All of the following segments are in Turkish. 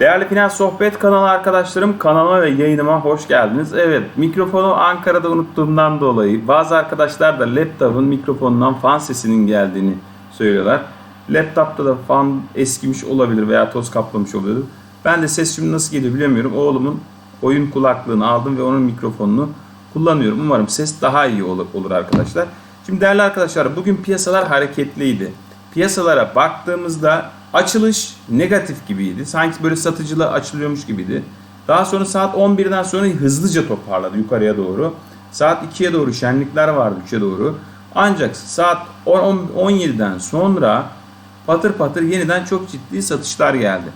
Değerli Finans Sohbet kanalı arkadaşlarım kanalıma ve yayınıma hoş geldiniz. Evet mikrofonu Ankara'da unuttuğumdan dolayı bazı arkadaşlar da laptopun mikrofonundan fan sesinin geldiğini söylüyorlar. Laptopta da fan eskimiş olabilir veya toz kaplamış olabilir. Ben de ses şimdi nasıl geliyor bilemiyorum. Oğlumun oyun kulaklığını aldım ve onun mikrofonunu kullanıyorum. Umarım ses daha iyi olur, arkadaşlar. Şimdi değerli arkadaşlar bugün piyasalar hareketliydi. Piyasalara baktığımızda açılış negatif gibiydi. Sanki böyle satıcılığa açılıyormuş gibiydi. Daha sonra saat 11'den sonra hızlıca toparladı yukarıya doğru. Saat 2'ye doğru şenlikler vardı 3'e doğru. Ancak saat 10 17'den sonra patır patır yeniden çok ciddi satışlar geldi.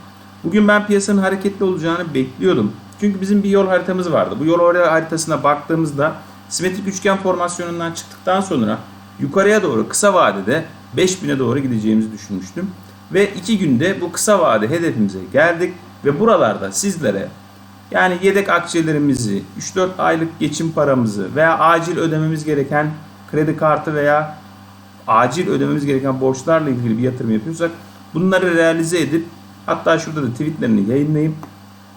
Bugün ben piyasanın hareketli olacağını bekliyordum. Çünkü bizim bir yol haritamız vardı. Bu yol haritasına baktığımızda simetrik üçgen formasyonundan çıktıktan sonra yukarıya doğru kısa vadede 5000'e doğru gideceğimizi düşünmüştüm. Ve iki günde bu kısa vade hedefimize geldik ve buralarda sizlere yani yedek akçelerimizi, 3-4 aylık geçim paramızı veya acil ödememiz gereken kredi kartı veya acil ödememiz gereken borçlarla ilgili bir yatırım yapıyorsak bunları realize edip hatta şurada da tweetlerini yayınlayıp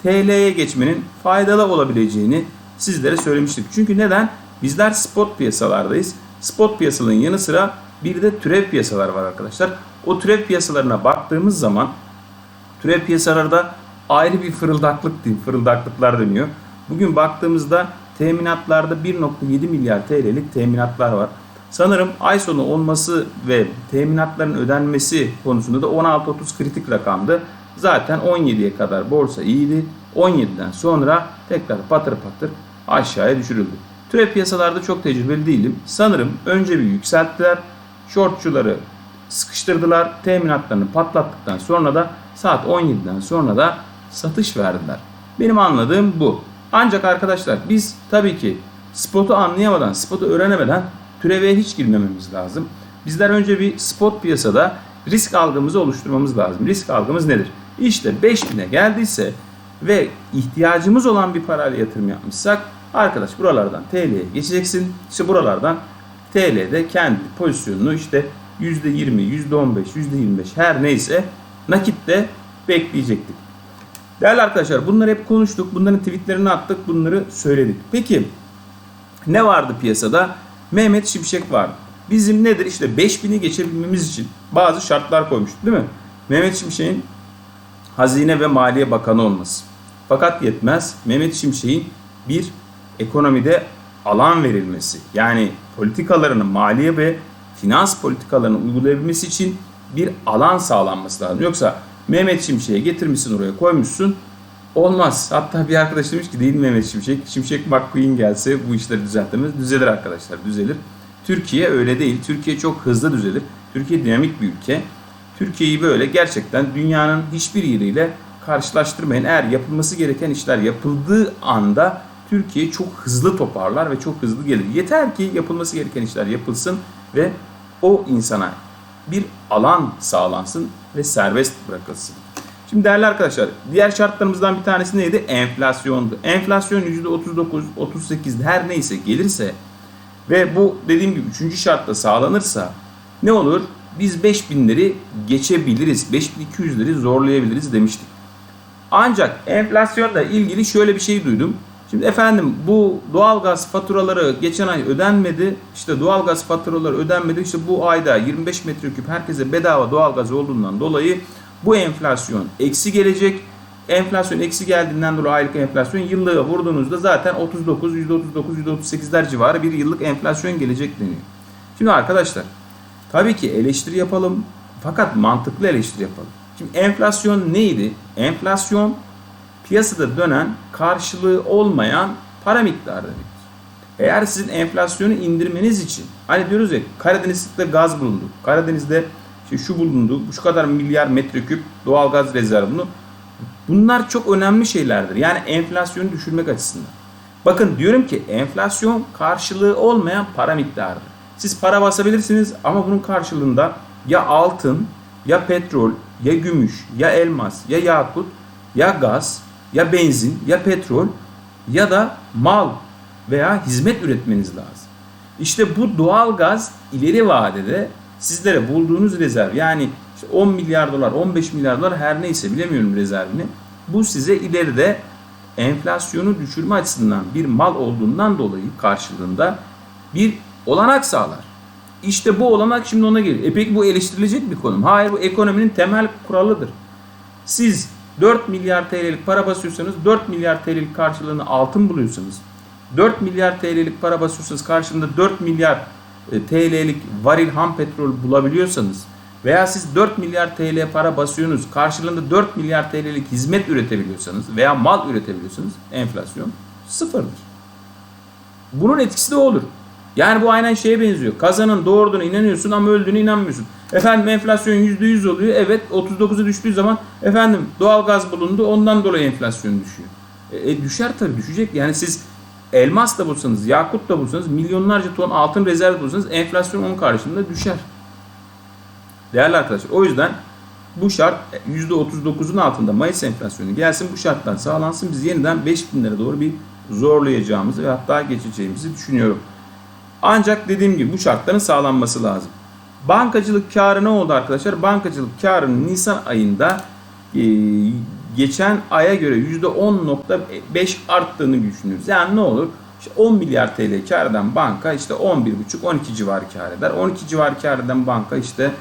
TL'ye geçmenin faydalı olabileceğini sizlere söylemiştik. Çünkü neden? Bizler spot piyasalardayız. Spot piyasaların yanı sıra bir de türev piyasalar var arkadaşlar. O türev piyasalarına baktığımız zaman türev piyasalarda ayrı bir fırıldaklık fırıldaklıklar dönüyor. Bugün baktığımızda teminatlarda 1.7 milyar TL'lik teminatlar var. Sanırım ay sonu olması ve teminatların ödenmesi konusunda da 16-30 kritik rakamdı. Zaten 17'ye kadar borsa iyiydi. 17'den sonra tekrar patır patır aşağıya düşürüldü. Türev piyasalarda çok tecrübeli değilim. Sanırım önce bir yükselttiler. Shortçuları sıkıştırdılar. Teminatlarını patlattıktan sonra da saat 17'den sonra da satış verdiler. Benim anladığım bu. Ancak arkadaşlar biz tabii ki spotu anlayamadan, spotu öğrenemeden türeve hiç girmememiz lazım. Bizler önce bir spot piyasada risk algımızı oluşturmamız lazım. Risk algımız nedir? İşte 5000'e geldiyse ve ihtiyacımız olan bir parayla yatırım yapmışsak arkadaş buralardan TL'ye geçeceksin. İşte buralardan TL'de kendi pozisyonunu işte %20, %15, %25 her neyse nakitte bekleyecektik. Değerli arkadaşlar bunları hep konuştuk. Bunların tweetlerini attık. Bunları söyledik. Peki ne vardı piyasada? Mehmet Şimşek vardı. Bizim nedir? İşte 5000'i geçebilmemiz için bazı şartlar koymuştuk değil mi? Mehmet Şimşek'in Hazine ve Maliye Bakanı olması. Fakat yetmez. Mehmet Şimşek'in bir ekonomide alan verilmesi. Yani politikalarının maliye ve finans politikalarını uygulayabilmesi için bir alan sağlanması lazım. Yoksa Mehmet Şimşek'e getirmişsin oraya koymuşsun. Olmaz. Hatta bir arkadaş demiş ki değil Mehmet Şimşek. Şimşek McQueen gelse bu işleri düzeltemez. Düzelir arkadaşlar düzelir. Türkiye öyle değil. Türkiye çok hızlı düzelir. Türkiye dinamik bir ülke. Türkiye'yi böyle gerçekten dünyanın hiçbir yeriyle karşılaştırmayın. Eğer yapılması gereken işler yapıldığı anda Türkiye çok hızlı toparlar ve çok hızlı gelir. Yeter ki yapılması gereken işler yapılsın ve o insana bir alan sağlansın ve serbest bırakılsın. Şimdi değerli arkadaşlar diğer şartlarımızdan bir tanesi neydi? Enflasyondu. Enflasyon %39, 38 her neyse gelirse ve bu dediğim gibi üçüncü şartta sağlanırsa ne olur? Biz 5000'leri geçebiliriz. 5200'leri zorlayabiliriz demiştik. Ancak enflasyonla ilgili şöyle bir şey duydum. Şimdi efendim bu doğalgaz faturaları geçen ay ödenmedi. İşte doğalgaz faturaları ödenmedi. İşte bu ayda 25 metreküp herkese bedava doğalgaz olduğundan dolayı bu enflasyon eksi gelecek. Enflasyon eksi geldiğinden dolayı aylık enflasyon yıllığa vurduğunuzda zaten 39, %39, %38'ler civarı bir yıllık enflasyon gelecek deniyor. Şimdi arkadaşlar tabii ki eleştiri yapalım fakat mantıklı eleştiri yapalım. Şimdi enflasyon neydi? Enflasyon piyasada dönen karşılığı olmayan para miktarı. Eğer sizin enflasyonu indirmeniz için hani diyoruz ya Karadeniz'de gaz bulundu. Karadeniz'de işte şu bulundu. Şu kadar milyar metreküp doğal gaz rezervunu. Bunlar çok önemli şeylerdir. Yani enflasyonu düşürmek açısından. Bakın diyorum ki enflasyon karşılığı olmayan para miktarıdır. Siz para basabilirsiniz ama bunun karşılığında ya altın, ya petrol, ya gümüş, ya elmas, ya yakut, ya gaz, ya benzin, ya petrol ya da mal veya hizmet üretmeniz lazım. İşte bu doğal gaz ileri vadede sizlere bulduğunuz rezerv yani işte 10 milyar dolar, 15 milyar dolar her neyse bilemiyorum rezervini. Bu size ileride enflasyonu düşürme açısından bir mal olduğundan dolayı karşılığında bir olanak sağlar. İşte bu olanak şimdi ona geliyor. E peki bu eleştirilecek bir konu mu? Hayır bu ekonominin temel kuralıdır. Siz 4 milyar TL'lik para basıyorsanız 4 milyar TL'lik karşılığını altın buluyorsanız 4 milyar TL'lik para basıyorsanız karşılığında 4 milyar e, TL'lik varil ham petrol bulabiliyorsanız veya siz 4 milyar TL para basıyorsunuz karşılığında 4 milyar TL'lik hizmet üretebiliyorsanız veya mal üretebiliyorsanız enflasyon sıfırdır. Bunun etkisi de olur. Yani bu aynen şeye benziyor. Kazanın doğurduğuna inanıyorsun ama öldüğüne inanmıyorsun. Efendim enflasyon %100 oluyor. Evet 39'a düştüğü zaman efendim doğalgaz bulundu ondan dolayı enflasyon düşüyor. E, e, düşer tabii düşecek. Yani siz elmas da bulsanız, yakut da bulsanız, milyonlarca ton altın rezerv bulsanız enflasyon onun karşılığında düşer. Değerli arkadaşlar o yüzden bu şart %39'un altında Mayıs enflasyonu gelsin bu şarttan sağlansın biz yeniden 5000 lira doğru bir zorlayacağımızı ve hatta geçeceğimizi düşünüyorum. Ancak dediğim gibi bu şartların sağlanması lazım. Bankacılık karı ne oldu arkadaşlar? Bankacılık karının Nisan ayında e, geçen aya göre %10.5 arttığını düşünüyoruz. Yani ne olur? İşte 10 milyar TL kar eden banka işte 11,5-12 civarı kar eder. 12 civarı kar eden banka işte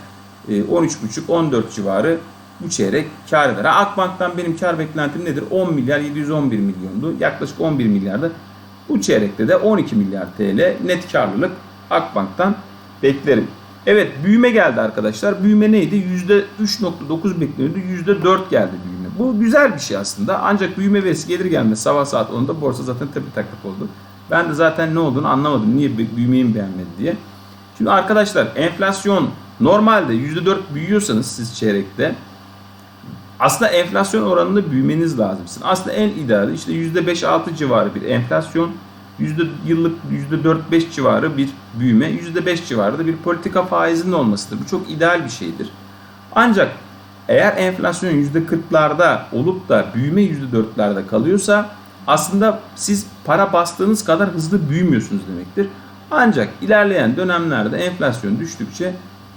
13,5-14 civarı bu çeyrek kar eder. Akbank'tan benim kar beklentim nedir? 10 milyar 711 milyondu. Yaklaşık 11 milyarda. Bu çeyrekte de 12 milyar TL net karlılık Akbank'tan beklerim. Evet büyüme geldi arkadaşlar. Büyüme neydi? %3.9 bekleniyordu. %4 geldi büyüme. Bu güzel bir şey aslında. Ancak büyüme verisi gelir gelmez sabah saat 10'da borsa zaten tepe taklak oldu. Ben de zaten ne olduğunu anlamadım. Niye büyümeyi mi beğenmedi diye. Şimdi arkadaşlar enflasyon normalde %4 büyüyorsanız siz çeyrekte aslında enflasyon oranında büyümeniz lazım. Aslında en ideali işte %5-6 civarı bir enflasyon, yüzde yıllık %4-5 civarı bir büyüme, %5 civarı da bir politika faizinin olmasıdır. Bu çok ideal bir şeydir. Ancak eğer enflasyon %40'larda olup da büyüme %4'lerde kalıyorsa aslında siz para bastığınız kadar hızlı büyümüyorsunuz demektir. Ancak ilerleyen dönemlerde enflasyon düştükçe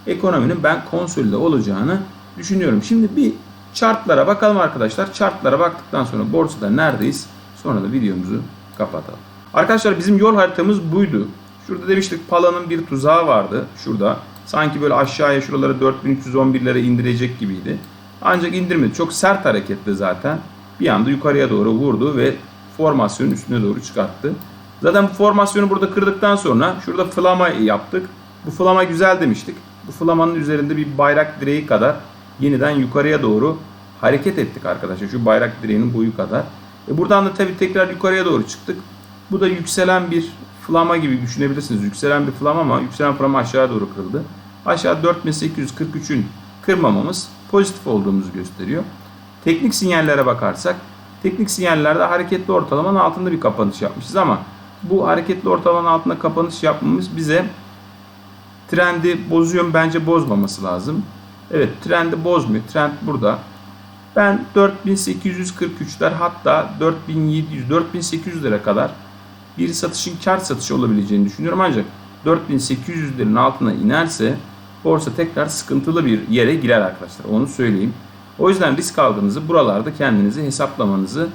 ekonominin ben konsolide olacağını düşünüyorum. Şimdi bir Chartlara bakalım arkadaşlar. Chartlara baktıktan sonra borsada neredeyiz? Sonra da videomuzu kapatalım. Arkadaşlar bizim yol haritamız buydu. Şurada demiştik Pala'nın bir tuzağı vardı. Şurada. Sanki böyle aşağıya şuraları 4311'lere indirecek gibiydi. Ancak indirmedi. Çok sert hareketti zaten. Bir anda yukarıya doğru vurdu ve formasyonun üstüne doğru çıkarttı. Zaten bu formasyonu burada kırdıktan sonra şurada flama yaptık. Bu flama güzel demiştik. Bu flamanın üzerinde bir bayrak direği kadar yeniden yukarıya doğru hareket ettik arkadaşlar. Şu bayrak direğinin boyu kadar. E buradan da tabii tekrar yukarıya doğru çıktık. Bu da yükselen bir flama gibi düşünebilirsiniz. Yükselen bir flama ama yükselen flama aşağı doğru kırıldı. Aşağı 4843'ün kırmamamız pozitif olduğumuzu gösteriyor. Teknik sinyallere bakarsak teknik sinyallerde hareketli ortalamanın altında bir kapanış yapmışız ama bu hareketli ortalamanın altında kapanış yapmamız bize trendi bozuyor bence bozmaması lazım. Evet trendi bozmuyor. Trend burada. Ben 4843'ler hatta 4700 4800'lere kadar bir satışın kar satışı olabileceğini düşünüyorum ancak 4800'lerin altına inerse borsa tekrar sıkıntılı bir yere girer arkadaşlar. Onu söyleyeyim. O yüzden risk aldığınızı buralarda kendinizi hesaplamanızı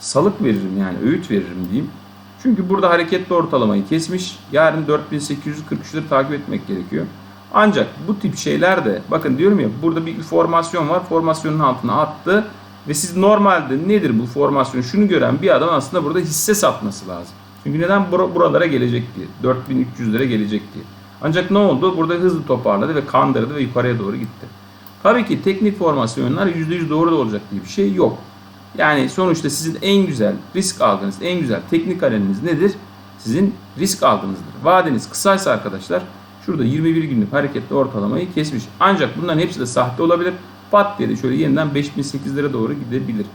salık veririm yani öğüt veririm diyeyim. Çünkü burada hareketli ortalamayı kesmiş. Yarın 4843'leri takip etmek gerekiyor. Ancak bu tip şeyler de bakın diyorum ya burada bir formasyon var. Formasyonun altına attı ve siz normalde nedir bu formasyon? Şunu gören bir adam aslında burada hisse satması lazım. Çünkü neden buralara gelecek diye. 4300'lere gelecek diye. Ancak ne oldu? Burada hızlı toparladı ve kandırdı ve yukarıya doğru gitti. Tabii ki teknik formasyonlar %100 doğru da olacak diye bir şey yok. Yani sonuçta sizin en güzel risk aldığınız, en güzel teknik analiz nedir? Sizin risk aldığınızdır. Vadeniz kısaysa arkadaşlar Şurada 21 günlük hareketli ortalamayı kesmiş. Ancak bunların hepsi de sahte olabilir. Pat diye de şöyle yeniden 5008'lere doğru gidebilir.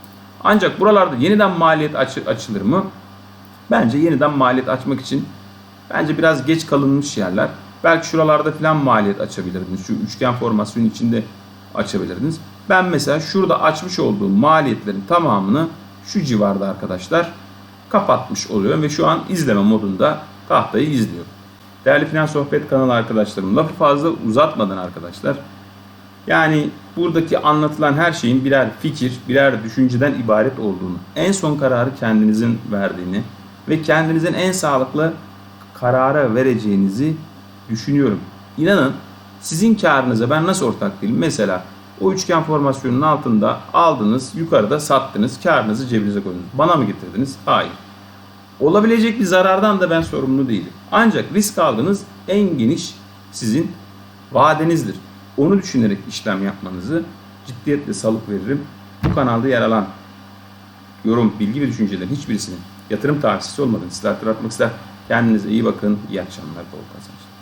Ancak buralarda yeniden maliyet aç açılır mı? Bence yeniden maliyet açmak için bence biraz geç kalınmış yerler. Belki şuralarda falan maliyet açabilirdiniz. Şu üçgen formasyonun içinde açabilirdiniz. Ben mesela şurada açmış olduğum maliyetlerin tamamını şu civarda arkadaşlar kapatmış oluyorum ve şu an izleme modunda tahtayı izliyorum. Değerli Finans Sohbet kanalı arkadaşlarım, lafı fazla uzatmadan arkadaşlar, Yani buradaki anlatılan her şeyin birer fikir, birer düşünceden ibaret olduğunu, en son kararı kendinizin verdiğini ve kendinizin en sağlıklı karara vereceğinizi düşünüyorum. İnanın sizin karınıza ben nasıl ortak değilim? Mesela o üçgen formasyonun altında aldınız, yukarıda sattınız, karınızı cebinize koydunuz. Bana mı getirdiniz? Hayır. Olabilecek bir zarardan da ben sorumlu değilim. Ancak risk aldığınız en geniş sizin vadenizdir. Onu düşünerek işlem yapmanızı ciddiyetle salık veririm. Bu kanalda yer alan yorum, bilgi ve düşüncelerin hiçbirisinin yatırım tavsiyesi olmadığını sizler hatırlatmak ister. Kendinize iyi bakın. İyi akşamlar, bol kazançlar.